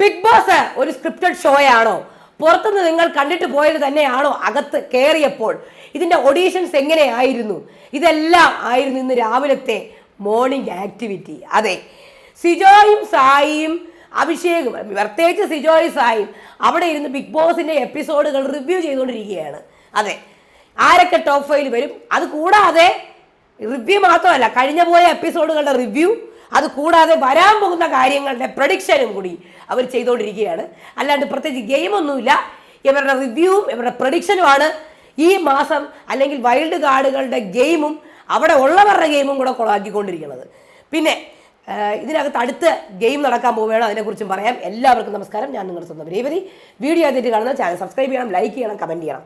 Big boss ഒരു scripted ഷോയാണോ? പുറത്തുനിന്ന് നിങ്ങൾ കണ്ടിട്ട് പോയത് തന്നെയാണോ? അകത്ത് കയറിയപ്പോൾ ഇതിന്റെ ഒഡീഷൻസ് എങ്ങനെയായിരുന്നു? ഇതെല്ലാം ആയിരുന്നു ഇന്ന് രാവിലത്തെ മോർണിംഗ് ആക്ടിവിറ്റി അതെ സിജോയും സായിയും അഭിഷേകും പ്രത്യേകിച്ച് സിജോയും സായിയും അവിടെ ഇരുന്ന് ബിഗ് ബോസിന്റെ എപ്പിസോഡുകൾ റിവ്യൂ ചെയ്തുകൊണ്ടിരിക്കുകയാണ്. അതെ ആരൊക്കെ ടോപ്പ് ഫൈവിൽ വരും? അത് കൂടാതെ റിവ്യൂ മാത്രമല്ല കഴിഞ്ഞ പോയ എപ്പിസോഡുകളുടെ റിവ്യൂ അത് കൂടാതെ വരാൻ പോകുന്ന കാര്യങ്ങളുടെ പ്രഡിക്ഷനും കൂടി അവർ ചെയ്തുകൊണ്ടിരിക്കുകയാണ്. അല്ലാണ്ട് പ്രത്യേകിച്ച് ഗെയിമൊന്നുമില്ല ഇവരുടെ റിവ്യൂവും ഇവരുടെ പ്രൊഡിക്ഷനുമാണ് ഈ മാസം അല്ലെങ്കിൽ വൈൽഡ് കാർഡുകളുടെ ഗെയിമും അവിടെ ഉള്ളവരുടെ ഗെയിമും കൂടെ കൊളാക്കിക്കൊണ്ടിരിക്കുന്നത്. പിന്നെ ഇതിനകത്ത് അടുത്ത ഗെയിം നടക്കാൻ പോവുകയാണ്. അതിനെക്കുറിച്ചും പറയാം. എല്ലാവർക്കും നമസ്കാരം. ഞാൻ നിങ്ങളുടെ സ്വന്തം രേവതി. വീഡിയോ ആദ്യമായിട്ട് കാണുന്ന ചാനൽ സബ്സ്ക്രൈബ് ചെയ്യണം ലൈക്ക് ചെയ്യണം കമന്റ് ചെയ്യണം.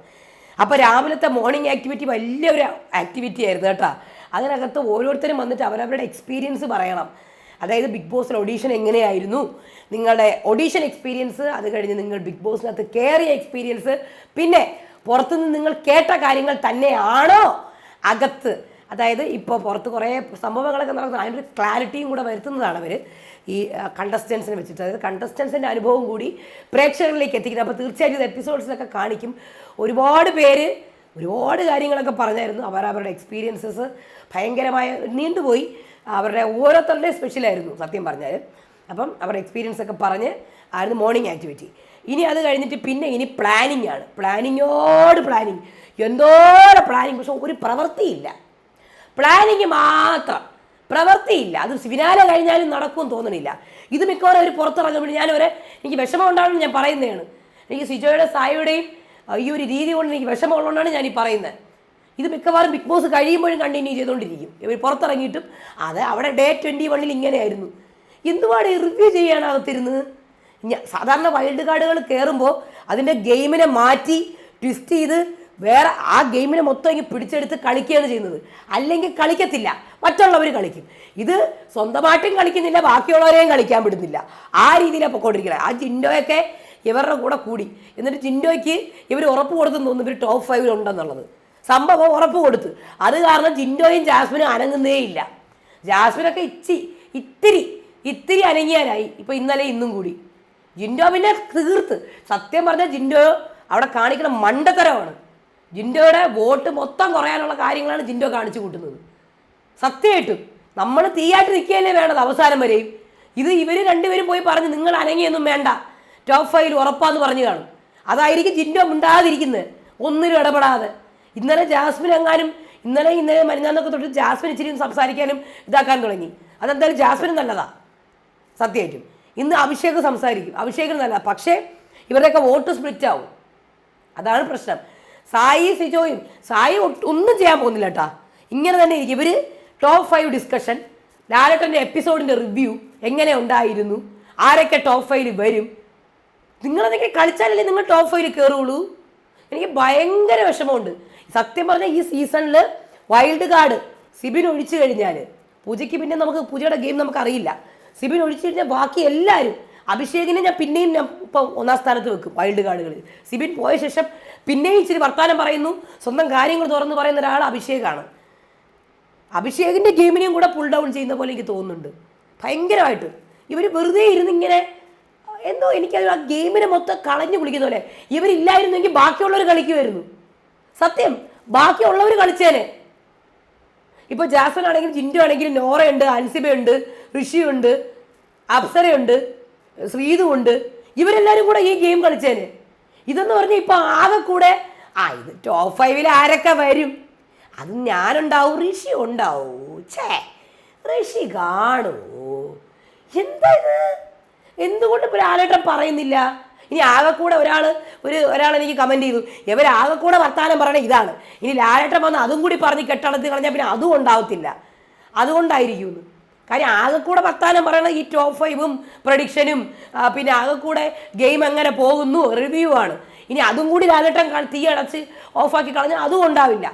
അപ്പോൾ രാവിലത്തെ മോർണിംഗ് ആക്ടിവിറ്റി വലിയൊരു ആക്ടിവിറ്റി ആയിരുന്നു കേട്ടോ. അതിനകത്ത് ഓരോരുത്തരും വന്നിട്ട് അവരവരുടെ എക്സ്പീരിയൻസ് പറയണം. അതായത് ബിഗ് ബോസിൽ ഒഡീഷൻ എങ്ങനെയായിരുന്നു? നിങ്ങളുടെ ഒഡീഷൻ എക്സ്പീരിയൻസ് അത് കഴിഞ്ഞ് നിങ്ങൾ ബിഗ് ബോസിനകത്ത് കയറിയ എക്സ്പീരിയൻസ് പിന്നെ പുറത്തുനിന്ന് നിങ്ങൾ കേട്ട കാര്യങ്ങൾ തന്നെയാണോ? അകത്ത്. അതായത് ഇപ്പോൾ പുറത്ത് കുറേ സംഭവങ്ങളൊക്കെ നടക്കുന്നത് അതിന്റെ ഒരു ക്ലാരിറ്റിയും കൂടെ വരുത്തുന്നതാണ് അവർ ഈ കണ്ടസ്റ്റൻസിനെ വെച്ചിട്ട്. അതായത് കണ്ടസ്റ്റൻസിന്റെ അനുഭവം കൂടി പ്രേക്ഷകരിലേക്ക് എത്തിക്കുന്നത് അപ്പോൾ തീർച്ചയായും ഇത് എപ്പിസോഡ്സിലൊക്കെ കാണിക്കും. ഒരുപാട് പേര് ഒരുപാട് കാര്യങ്ങളൊക്കെ പറഞ്ഞായിരുന്നു. അവർ അവരുടെ എക്സ്പീരിയൻസസ് ഭയങ്കരമായ നീണ്ടുപോയി. അവരുടെ ഓരോരുത്തരുടെയും സ്പെഷ്യലായിരുന്നു സത്യം പറഞ്ഞാൽ അപ്പം അവരുടെ എക്സ്പീരിയൻസ് ഒക്കെ പറഞ്ഞ് ആയിരുന്നു മോർണിംഗ് ആക്ടിവിറ്റി ഇനി അത് കഴിഞ്ഞിട്ട് പിന്നെ ഇനി പ്ലാനിങ് ആണ്. പ്ലാനിങ്ങോട് പ്ലാനിങ് എന്തോരം പ്ലാനിങ് പക്ഷെ ഒരു പ്രവൃത്തിയില്ല. പ്ലാനിങ് മാത്രം. പ്രവൃത്തിയില്ല. അത് ഫിനാലെ കഴിഞ്ഞാലും നടക്കുമെന്ന് തോന്നണില്ല. ഇത് മിക്കവാറും അവർ പുറത്തിറങ്ങുമ്പോൾ ഞാൻ വരെ എനിക്ക് വിഷമം ഉണ്ടാവണമെന്ന് ഞാൻ പറയുന്നതാണ്. എനിക്ക് സിജോയുടെ സായിയുടെയും ഈ ഒരു രീതി കൊണ്ട് എനിക്ക് വിഷമമുള്ളതുകൊണ്ടാണ് ഞാൻ ഈ പറയുന്നത്. ഇത് മിക്കവാറും ബിഗ് ബോസ് കഴിയുമ്പോഴും കണ്ടിന്യൂ ചെയ്തുകൊണ്ടിരിക്കും. ഇവർ പുറത്തിറങ്ങിയിട്ടും അത് അവിടെ ഡേ ട്വന്റി വണ്ണിൽ ഇങ്ങനെയായിരുന്നു. എന്തുപാട് റിവ്യൂ ഞ- സാധാരണ വൈൽഡ് കാർഡുകൾ കയറുമ്പോൾ അതിന്റെ ഗെയിമിനെ മാറ്റി ട്വിസ്റ്റ് ചെയ്ത് വേറെ ആ ഗെയിമിനെ മൊത്തം ഇങ്ങനെ പിടിച്ചെടുത്ത് കളിക്കുകയാണ് ചെയ്യുന്നത്. അല്ലെങ്കിൽ കളിക്കത്തില്ല. മറ്റുള്ളവർ കളിക്കും. ഇത് സ്വന്തമായിട്ടും കളിക്കുന്നില്ല ബാക്കിയുള്ളവരെയും കളിക്കാൻ വിടുന്നില്ല. ആ രീതിയിലാണ് പൊക്കോണ്ടിരിക്കുന്നത്. ആ ജിൻഡോയൊക്കെ ഇവരുടെ കൂടെ കൂടി. എന്നിട്ട് ജിൻഡോയ്ക്ക് ഇവർ ഉറപ്പ് കൊടുത്തെന്ന് തോന്നുന്നു ഇവർ ടോപ്പ് ഫൈവിൽ ഉണ്ടെന്നുള്ളത്. സംഭവം ഉറപ്പ് കൊടുത്തു. അത് കാരണം ജിൻഡോയും ജാസ്മിനും അനങ്ങുന്നേയില്ല ജാസ്മിനൊക്കെ ഇച്ചി ഇത്തിരി ഇത്തിരി അനങ്ങിയാനായി ഇപ്പൊ ഇന്നലെ ഇന്നും കൂടി. ജിൻഡോ പിന്നെ തീർത്ത്. സത്യം പറഞ്ഞാൽ ജിൻഡോ അവിടെ കാണിക്കുന്ന മണ്ടത്തരമാണ്. ജിൻഡോയുടെ വോട്ട് മൊത്തം കുറയാനുള്ള കാര്യങ്ങളാണ് ജിൻഡോ കാണിച്ചു കൂട്ടുന്നത്. സത്യമായിട്ടും. നമ്മൾ തീയായിട്ട് നിൽക്കുകയല്ലേ വേണ്ടത് അവസാനം വരെയും. ഇത് ഇവർ രണ്ടുപേരും പോയി പറഞ്ഞ് നിങ്ങൾ അനങ്ങിയൊന്നും വേണ്ട. ടോപ്പ് ഫൈവ് ഉറപ്പാന്ന് പറഞ്ഞു കാണും. അതായിരിക്കും ജിൻഡോ മിണ്ടാതിരിക്കുന്നത്. ഒന്നിനും ഇടപെടാതെ. ഇന്നലെ ജാസ്മിൻ എങ്ങാനും ഇന്നലെ ഇന്നലെ മരുന്നാന്നൊക്കെ തൊട്ട് ജാസ്മിൻ ഇച്ചിരി സംസാരിക്കാനും ഇതാക്കാൻ തുടങ്ങി. അതെന്തായാലും ജാസ്മിനും നല്ലതാ സത്യമായിട്ടും ഇന്ന് അഭിഷേക് സംസാരിക്കും. അഭിഷേകിന് നല്ല പക്ഷേ ഇവരുടെയൊക്കെ വോട്ട് സ്പ്ലിറ്റ് ആവും അതാണ് പ്രശ്നം. സായി സിജോയും സായി ഒന്നും ചെയ്യാൻ പോകുന്നില്ല കേട്ടാ. ഇങ്ങനെ തന്നെ ഇരിക്കും. ഇവർ ടോപ്പ് ഫൈവ് ഡിസ്കഷൻ ലാലട്ടന്റെ എപ്പിസോഡിന്റെ റിവ്യൂ എങ്ങനെ ഉണ്ടായിരുന്നു? ആരൊക്കെ ടോപ്പ് ഫൈവിൽ വരും? നിങ്ങളെന്തെങ്കിലും കളിച്ചാലല്ലേ നിങ്ങൾ ടോപ്പ് ഫൈവിൽ കയറുള്ളൂ എനിക്ക് ഭയങ്കര വിഷമമുണ്ട്. സത്യം പറഞ്ഞാൽ ഈ സീസണിൽ വൈൽഡ് കാർഡ് സിബിൻ ഒഴിച്ചു കഴിഞ്ഞാൽ പൂജയ്ക്ക് പിന്നെ നമുക്ക് പൂജയുടെ ഗെയിം നമുക്ക് അറിയില്ല സിബിൻ ഒഴിച്ചു കഴിഞ്ഞാൽ ബാക്കി എല്ലാവരും അഭിഷേകിനെ ഞാൻ പിന്നെയും ഞാൻ ഇപ്പം ഒന്നാം സ്ഥാനത്ത് വെക്കും വൈൽഡ് കാർഡുകളിൽ സിബിൻ പോയ ശേഷം പിന്നെയും ഇച്ചിരി വർത്തമാനം പറയുന്നു സ്വന്തം കാര്യങ്ങൾ തുറന്ന് പറയുന്ന ഒരാൾ അഭിഷേകാണ്. അഭിഷേകിന്റെ ഗെയിമിനെയും കൂടെ പുൾ ഡൗൺ ചെയ്യുന്ന പോലെ എനിക്ക് തോന്നുന്നുണ്ട്. ഭയങ്കരമായിട്ട്. ഇവർ വെറുതെ ഇരുന്ന് ഇങ്ങനെ എന്തോ എനിക്കത് ആ ഗെയിമിനെ മൊത്തം കളഞ്ഞു കുളിക്കുന്ന പോലെ. ഇവരില്ലായിരുന്നെങ്കിൽ ബാക്കിയുള്ളവർ കളിക്കുമായിരുന്നു. സത്യം. ബാക്കിയുള്ളവർ കളിച്ചേനെ. ഇപ്പൊ ജാസൻ ആണെങ്കിലും ജിൻഡു ആണെങ്കിലും നോറയുണ്ട് അൻസിബയുണ്ട് ഋഷിയുണ്ട് അപ്സരയുണ്ട് ശ്രീതു ഉണ്ട് ഇവരെല്ലാവരും കൂടെ ഈ ഗെയിം കളിച്ചേനെ. ഇതെന്ന് പറഞ്ഞാൽ ഇപ്പൊ ആകെ കൂടെ ആ ഇത് ടോപ്പ് ഫൈവിൽ ആരൊക്കെ വരും? അത് ഞാനുണ്ടാവും ഋഷി ഉണ്ടാവൂ. ഛേ ഋഷി കാണൂ. എന്താ ഇത്? എന്തുകൊണ്ട് ഇപ്പൊ ലാലേട്ടൻ പറയുന്നില്ല? ഇനി ആകെ കൂടെ ഒരാൾ ഒരു ഒരാൾ എനിക്ക് കമന്റ് ചെയ്തു. ഇവർ ആകെ കൂടെ വർത്താനം പറയണ ഇതാണ്. ഇനി ലാലേട്ടൻ വന്ന് അതും കൂടി പറഞ്ഞ് കെട്ടണത്തിൽ കളഞ്ഞാൽ പിന്നെ അതും ഉണ്ടാവത്തില്ല. അതുകൊണ്ടായിരിക്കും. കാര്യം ആകെ കൂടെ വർത്താനം പറയണത് ഈ ടോപ്പ് ഫൈവും പ്രഡിക്ഷനും പിന്നെ ആകെ കൂടെ ഗെയിം എങ്ങനെ പോകുന്നു റിവ്യൂ ആണ്. ഇനി അതും കൂടി ലാലേട്ടൻ തീ അടച്ച് ഓഫാക്കി കളഞ്ഞാൽ അതും ഉണ്ടാവില്ല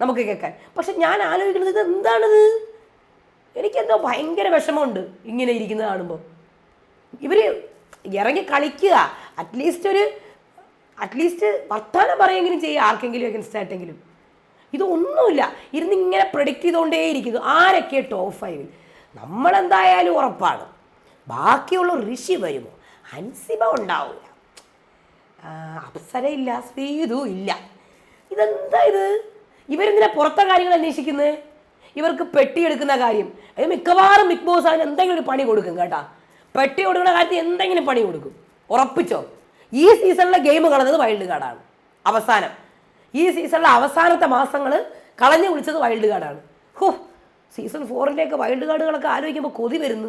നമുക്ക് കേൾക്കാൻ. പക്ഷെ ഞാൻ ആലോചിക്കുന്നത് ഇത് എന്താണിത്? എനിക്കെന്തോ ഭയങ്കര വിഷമമുണ്ട് ഇങ്ങനെ ഇരിക്കുന്നത് കാണുമ്പോൾ ഇവർ ഇറങ്ങി കളിക്കുക. അറ്റ്ലീസ്റ്റ് ഒരു അറ്റ്ലീസ്റ്റ് വർത്തമാനം പറയുമെങ്കിലും ചെയ്യുക ആർക്കെങ്കിലും അഗൻസ്റ്റ് ആയിട്ടെങ്കിലും. ഇതൊന്നുമില്ല ഇരുന്ന് ഇങ്ങനെ പ്രൊഡിക്റ്റ് ചെയ്തുകൊണ്ടേയിരിക്കുന്നു. ആരൊക്കെ ടോപ്പ് ഫൈവിൽ നമ്മളെന്തായാലും ഉറപ്പാണ്. ബാക്കിയുള്ള ഋഷി വരുമോ? ഹൻസിബ ഉണ്ടാവില്ല. അപ്സരയില്ല ശ്രീതു ഇല്ല. ഇതെന്താ ഇത്? ഇവരെന്തിനാ പുറത്തെ കാര്യങ്ങൾ അന്വേഷിക്കുന്നത്? ഇവർക്ക് പെട്ടിയെടുക്കുന്ന കാര്യം. അത് മിക്കവാറും ബിഗ് ബോസ് അതിന് എന്തെങ്കിലും ഒരു പണി കൊടുക്കും കേട്ടാ. പെട്ടി കൊടുക്കുന്ന കാര്യത്തിൽ എന്തെങ്കിലും പണി കൊടുക്കും. ഉറപ്പിച്ചോ? ഈ സീസണിലെ ഗെയിം കളഞ്ഞത് വൈൽഡ് കാർഡാണ് അവസാനം. ഈ സീസണിലെ അവസാനത്തെ മാസങ്ങൾ കളഞ്ഞു വിളിച്ചത് വൈൽഡ് കാർഡാണ് ഹോ. സീസൺ ഫോറിന്റെയൊക്കെ വൈൽഡ് കാർഡുകളൊക്കെ ആലോചിക്കുമ്പോൾ കൊതി വരുന്നു.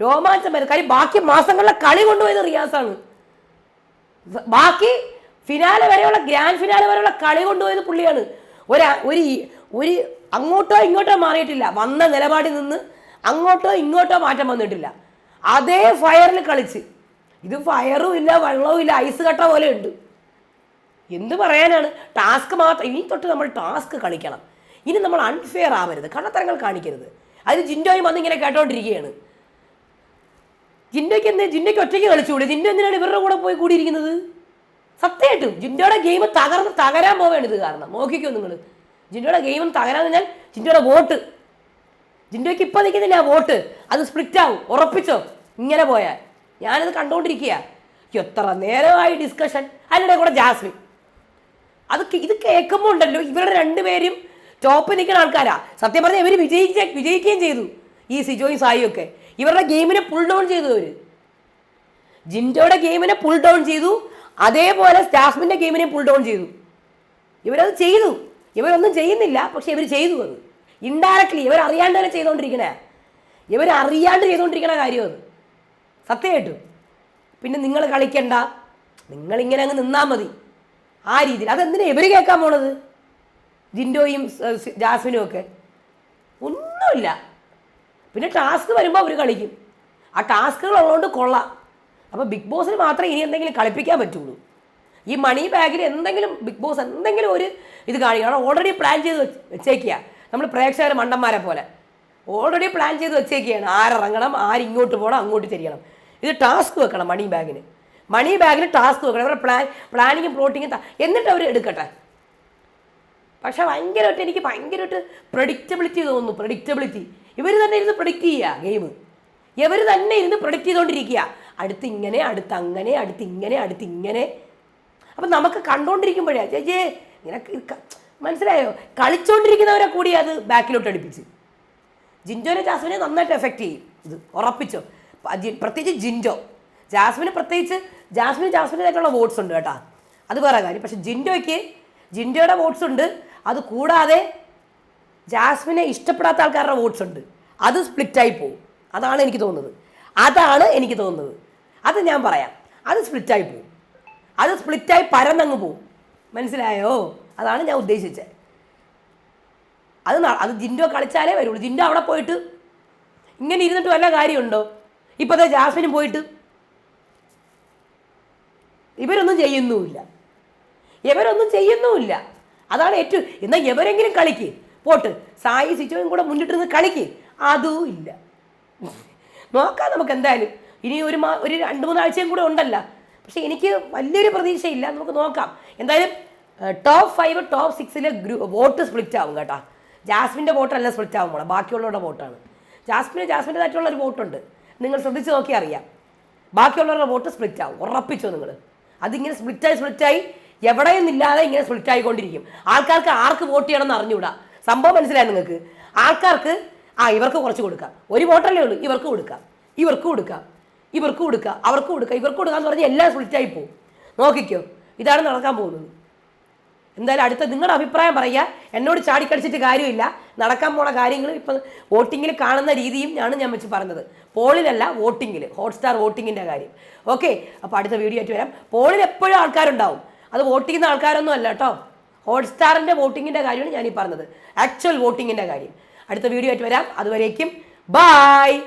രോമാഞ്ചം വരുന്നു. കാര്യം ബാക്കി മാസങ്ങളിലെ കളി കൊണ്ടുപോയത് റിയാസാണ് ബാക്കി ഫിനാലെ വരെയുള്ള ഗ്രാൻഡ് ഫിനാലെ വരെയുള്ള കളി കൊണ്ടുപോയത് പുള്ളിയാണ്. ഒരു ഒരു ഒരു അങ്ങോട്ടോ ഇങ്ങോട്ടോ മാറിയിട്ടില്ല. വന്ന നിലപാടിൽ നിന്ന് അങ്ങോട്ടോ ഇങ്ങോട്ടോ മാറ്റം വന്നിട്ടില്ല. അതേ ഫയറിൽ കളിച്ച്. ഇത് ഫയറും ഇല്ല വെള്ളവും ഇല്ല ഐസ് കട്ട പോലെ ഉണ്ട്. എന്ത് പറയാനാണ്? ടാസ്ക് മാത്രം ഇനി തൊട്ട് നമ്മൾ ടാസ്ക് കളിക്കണം. ഇനി നമ്മൾ അൺഫെയർ ആവരുത്. കള്ളത്തരങ്ങൾ കാണിക്കരുത്. അത് ജിൻഡോയും വന്ന് ഇങ്ങനെ കേട്ടോണ്ടിരിക്കുകയാണ് ജിൻഡോയ്ക്ക് എന്ത്? ജിൻഡോയ്ക്ക് ഒറ്റയ്ക്ക് കളിച്ചുകൂടി ജിൻഡോ എന്തിനാണ് ഇവരുടെ കൂടെ പോയി കൂടിയിരിക്കുന്നത്? സത്യമായിട്ടും. ജിൻഡോയുടെ ഗെയിം തകർന്ന് തകരാൻ പോവുകയാണ് ഇത് കാരണം. നോക്കിക്കോ നിങ്ങൾ. ജിൻഡോയുടെ ഗെയിം തകരാൻ കഴിഞ്ഞാൽ ജിൻഡോയുടെ വോട്ട്. ജിൻഡോയ്ക്ക് ഇപ്പം നിൽക്കുന്നില്ല വോട്ട്. അത് സ്പ്ലിറ്റ് ആവും. ഉറപ്പിച്ചോ? ഇങ്ങനെ പോയാൽ ഞാനത് കണ്ടുകൊണ്ടിരിക്കുക. എത്ര നേരമായി ഡിസ്കഷൻ അതിനിടെ കൂടെ ജാസ്മിൻ. അത് ഇത് കേൾക്കുമ്പോൾ ഉണ്ടല്ലോ ഇവരുടെ രണ്ടുപേരും ടോപ്പ് നിൽക്കുന്ന ആൾക്കാരാ. സത്യം പറഞ്ഞാൽ ഇവർ വിജയിച്ച വിജയിക്കുകയും ചെയ്തു. ഈ സിജോയും സായിയും ഒക്കെ. ഇവരുടെ ഗെയിമിനെ പുൾ ഡൗൺ ചെയ്തു അവർ ജിൻഡോയുടെ ഗെയിമിനെ പുൾ ഡൗൺ ചെയ്തു. അതേപോലെ ജാസ്മിന്റെ ഗെയിമിനെ പുൾ ഡൗൺ ചെയ്തു. ഇവരത് ചെയ്തു. ഇവരൊന്നും ചെയ്യുന്നില്ല പക്ഷെ ഇവർ ചെയ്തു അത്. ഇൻഡയറക്ട്ലി ഇവർ അറിയാണ്ട് തന്നെ ചെയ്തുകൊണ്ടിരിക്കണേ ഇവർ അറിയാണ്ട് ചെയ്തുകൊണ്ടിരിക്കണ കാര്യം അത്. സത്യമായിട്ടും. പിന്നെ നിങ്ങൾ കളിക്കണ്ട. നിങ്ങളിങ്ങനെ അങ്ങ് നിന്നാൽ മതി. ആ രീതിയിൽ. അതെന്തിനാ ഇവർ കേൾക്കാൻ പോണത്? ജിൻഡോയും ജാസ്മിനും ഒക്കെ. ഒന്നുമില്ല. പിന്നെ ടാസ്ക് വരുമ്പോൾ അവർ കളിക്കും. ആ ടാസ്കുകൾ ഉള്ളതുകൊണ്ട് കൊള്ളാം. അപ്പോൾ ബിഗ് ബോസിന് മാത്രമേ ഇനി എന്തെങ്കിലും കളിപ്പിക്കാൻ പറ്റുള്ളൂ. ഈ മണി ബാഗിൽ എന്തെങ്കിലും ബിഗ് ബോസ് എന്തെങ്കിലും ഒരു ഇത് കാണിക്കണം ഓൾറെഡി പ്ലാൻ ചെയ്ത് വെച്ച് വെച്ചേക്കുക നമ്മൾ പ്രേക്ഷകർ മണ്ടന്മാരെ പോലെ. ഓൾറെഡി പ്ലാൻ ചെയ്ത് വെച്ചേക്കുകയാണ് ആരിറങ്ങണം ആരിങ്ങോട്ട് പോകണം അങ്ങോട്ട് തിരിയണം ഇത് ടാസ്ക് വെക്കണം മണി ബാഗിന് മണി ബാഗിന് ടാസ്ക് വെക്കണം. ഇവരുടെ പ്ലാൻ പ്ലാനിങ്ങും പ്ലോട്ടിങ്ങും എന്നിട്ട് അവർ എടുക്കട്ടെ. പക്ഷെ ഭയങ്കരമായിട്ട് എനിക്ക് ഭയങ്കരമായിട്ട് പ്രഡിക്റ്റബിലിറ്റി തോന്നുന്നു പ്രഡിക്റ്റബിലിറ്റി ഇവർ തന്നെ ഇരുന്ന് പ്രഡിക്റ്റ് ചെയ്യുക ഗെയിം ഇവർ തന്നെ ഇരുന്ന് പ്രൊഡിക്റ്റ് ചെയ്തുകൊണ്ടിരിക്കുക അടുത്ത് ഇങ്ങനെ അടുത്ത് അങ്ങനെ അടുത്ത് ഇങ്ങനെ അടുത്ത് ഇങ്ങനെ. അപ്പം നമുക്ക് കണ്ടുകൊണ്ടിരിക്കുമ്പോഴേ ചേച്ചേ ഇങ്ങനെ മനസ്സിലായോ? കളിച്ചുകൊണ്ടിരിക്കുന്നവരെ കൂടി അത് ബാക്കിലോട്ട് അടുപ്പിച്ച്. ജിൻജോനെ ജാസ്മിനെ നന്നായിട്ട് എഫക്റ്റ് ചെയ്യും. ഇത് ഉറപ്പിച്ചോ? പ്രത്യേകിച്ച് ജിൻഡോ. ജാസ്മിന് പ്രത്യേകിച്ച് ജാസ്മിന് ജാസ്മിനായിട്ടുള്ള വോട്ട്സ് ഉണ്ട് കേട്ടോ. അത് വേറെ കാര്യം. പക്ഷെ ജിൻഡോയ്ക്ക് ജിൻഡോയുടെ വോട്ട്സ് ഉണ്ട്. അത് കൂടാതെ ജാസ്മിനെ ഇഷ്ടപ്പെടാത്ത ആൾക്കാരുടെ വോട്ട്സ് ഉണ്ട്. അത് സ്പ്ലിറ്റായി പോകും അതാണ് എനിക്ക് തോന്നുന്നത്. അതാണ് എനിക്ക് തോന്നുന്നത്. അത് ഞാൻ പറയാം. അത് സ്പ്ലിറ്റായി പോകും അത് സ്പ്ലിറ്റായി പരന്നങ്ങ് പോകും മനസ്സിലായോ? അതാണ് ഞാൻ ഉദ്ദേശിച്ചത് അത് അത് ജിൻഡോ കളിച്ചാലേ വരുള്ളൂ. ജിൻഡോ അവിടെ പോയിട്ട് ഇങ്ങനെ ഇരുന്നിട്ട് വല്ല കാര്യമുണ്ടോ? ഇപ്പോഴത്തെ ജാസ്മിനും പോയിട്ട്. ഇവരൊന്നും ചെയ്യുന്നുമില്ല. ഇവരൊന്നും ചെയ്യുന്നുമില്ല. അതാണ് ഏറ്റവും എന്നാൽ ഇവരെങ്കിലും കളിക്ക്. പോട്ട് സായി സിജോയും കൂടെ മുന്നിട്ട് നിന്ന് കളിക്ക്. അതും ഇല്ല. നോക്കാം നമുക്ക് എന്തായാലും ഇനി ഒരു മാ ഒരു രണ്ട് മൂന്നാഴ്ചയും കൂടെ ഉണ്ടല്ല. പക്ഷെ എനിക്ക് വലിയൊരു പ്രതീക്ഷയില്ല. നമുക്ക് നോക്കാം. എന്തായാലും ടോപ്പ് ഫൈവ് ടോപ്പ് സിക്സിലെ ഗ്രൂ വോട്ട് സ്പ്ലിറ്റ് ആവും കേട്ടോ. ജാസ്മിന്റെ വോട്ടല്ല സ്പ്ലിറ്റ് ആവും മോളെ ബാക്കിയുള്ളവരുടെ വോട്ടാണ്. ജാസ്മിന് ജാസ്മിന്റെതായിട്ടുള്ള ഒരു വോട്ടുണ്ട്. നിങ്ങൾ ശ്രദ്ധിച്ച് നോക്കിയാൽ അറിയാം. ബാക്കിയുള്ളവരുടെ വോട്ട് സ്പ്ലിറ്റ് ആവും ഉറപ്പിച്ചോ നിങ്ങൾ അതിങ്ങനെ സ്പ്ലിറ്റായി സ്പ്ലിറ്റായി എവിടെയും ഇല്ലാതെ ഇങ്ങനെ സ്പ്ലിറ്റ് ആയിക്കൊണ്ടിരിക്കും ആൾക്കാർക്ക് ആർക്ക് വോട്ട് ചെയ്യണം എന്ന് അറിഞ്ഞുകൂടാ? സംഭവം മനസ്സിലായി നിങ്ങൾക്ക്? ആൾക്കാർക്ക് ആ ഇവർക്ക് കുറച്ച് കൊടുക്കാം. ഒരു വോട്ടല്ലേ ഉള്ളൂ. ഇവർക്ക് കൊടുക്കാം. ഇവർക്ക് കൊടുക്കാം. ഇവർക്ക് കൊടുക്കാം. അവർക്ക് കൊടുക്കാം. ഇവർക്ക് കൊടുക്കാം എന്ന് പറഞ്ഞാൽ എല്ലാം സ്പ്ലിറ്റായി പോകും നോക്കിക്കോ. ഇതാണ് നടക്കാൻ പോകുന്നത്. എന്തായാലും അടുത്ത നിങ്ങളുടെ അഭിപ്രായം പറയുക. എന്നോട് ചാടിക്കടിച്ചിട്ട് കാര്യമില്ല. നടക്കാൻ പോണ കാര്യങ്ങൾ ഇപ്പം വോട്ടിങ്ങിൽ കാണുന്ന രീതിയും ആണ് ഞാൻ വെച്ച് പറഞ്ഞത്. പോളിലല്ല വോട്ടിങ്ങിൽ ഹോട്ട്സ്റ്റാർ വോട്ടിങ്ങിന്റെ കാര്യം. ഓക്കെ അപ്പോൾ അടുത്ത വീഡിയോ ആയിട്ട് വരാം. പോളിൽ എപ്പോഴും ആൾക്കാരുണ്ടാവും. അത് വോട്ട് ചെയ്യുന്ന ആൾക്കാരൊന്നും അല്ല കേട്ടോ. ഹോട്ട്സ്റ്റാറിന്റെ വോട്ടിങ്ങിന്റെ കാര്യമാണ് ഞാനീ പറഞ്ഞത്. ആക്ച്വൽ വോട്ടിങ്ങിന്റെ കാര്യം. അടുത്ത വീഡിയോ ആയിട്ട് വരാം. അതുവരേക്കും ബായ്